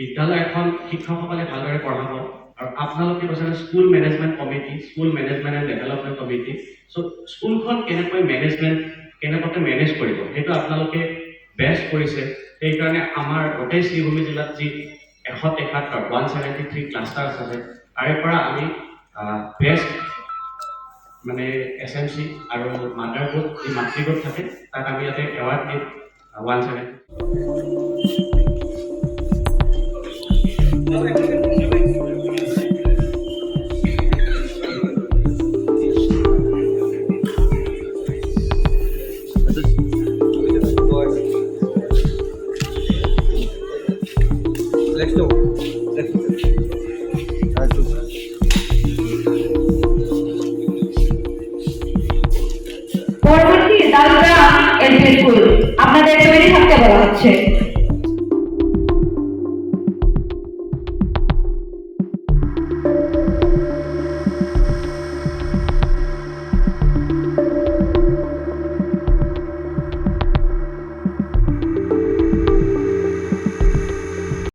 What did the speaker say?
বিদ্যালয় এখন শিক্ষকসকলে ভালদৰে পঢ়াব আৰু আপোনালোকে কৈছে school management committee school management and development committee চ' স্কুলখন কেনেকৈ মেনেজমেণ্ট কেনেকুৱাকৈ মেনেজ কৰিব সেইটো আপোনালোকে বেষ্ট কৰিছে। সেইকাৰণে আমাৰ গোটেই শ্ৰীভূমি জিলাত যি এশ তেসত্তৰ ওৱান ছেভেণ্টি থ্ৰী ক্লাষ্টাৰ আছে তাৰে পৰা আমি বেষ্ট মানে এছ এম চি আৰু মাডাৰ গোট যি মাতৃ গোট থাকে তাক আমি ইয়াতে এৱাৰ্ড দিম ওৱান ছেভেণ্টি পরবর্তী দারুগ্রাম এলপি স্কুল আপনাদের তৈরি থাকতে বলা হচ্ছে।